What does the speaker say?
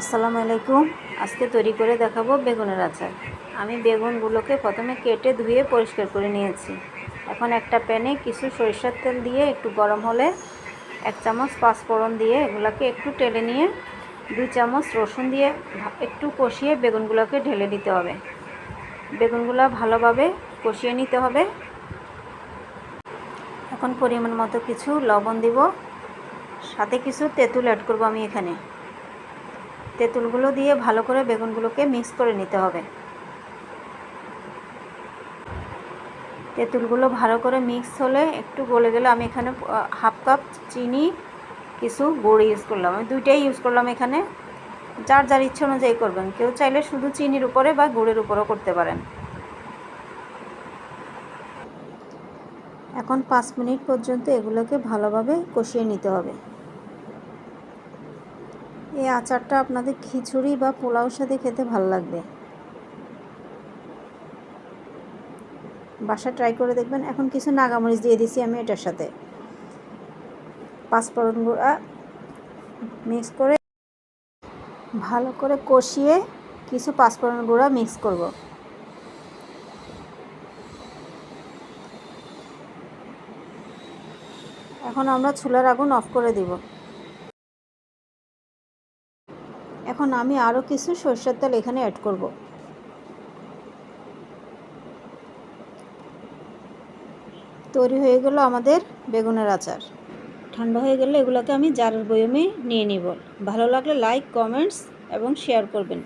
আসসালামু আলাইকুম। আজকে তৈরি করে দেখাবো বেগুনের আচার। আমি বেগুনগুলোকে প্রথমে কেটে ধুয়ে পরিষ্কার করে নিয়েছি। এখন একটা প্যানে কিছু সরিষার তেল দিয়ে একটু গরম হলে এক চামচ পাঁচফোড়ন দিয়ে এগুলোকে একটু টেলে নিয়ে দুই চামচ রসুন দিয়ে একটু কষিয়ে বেগুনগুলোকে ঢেলে দিতে হবে। বেগুনগুলো ভালোভাবে কষিয়ে নিতে হবে। এখন পরিমাণ মতো কিছু লবণ দিব। সাথে কিছু তেঁতুল অ্যাড করব আমি এখানে। তেঁতুলগুলো দিয়ে ভালো করে বেগুনগুলোকে মিক্স করে নিতে হবে। তেঁতুলগুলো ভালো করে মিক্স হলে একটু গলে গেলে আমি এখানে হাফ কাপ চিনি, কিছু গুড় ইউজ করলাম। আমি দুইটাই ইউজ করলাম এখানে। যার যার ইচ্ছে অনুযায়ী করবেন। কেউ চাইলে শুধু চিনির উপরে বা গুড়ের উপরেও করতে পারেন। এখন পাঁচ মিনিট পর্যন্ত এগুলোকে ভালোভাবে কষিয়ে নিতে হবে। এই আচারটা আপনাদের খিচুড়ি বা পোলাওর সাথে খেতে ভালো লাগবে। বাসা ট্রাই করে দেখবেন। এখন কিছু নাগামরিচ দিয়ে দিছি আমি এটার সাথে। পাঁচফোড়ন গুঁড়া মিক্স করে ভালো করে কষিয়ে কিছু পাঁচফোড়ন গুঁড়া মিক্স করব। এখন আমরা চুলার আগুন অফ করে দিব। এখন আমি আরও কিছু সর্ষের তেল এখানে অ্যাড করব। তৈরি হয়ে গেল আমাদের বেগুনের আচার। ঠান্ডা হয়ে গেলে এগুলোকে আমি জারের বয়মে নিয়ে নিব। ভালো লাগলে লাইক কমেন্টস এবং শেয়ার করবেন।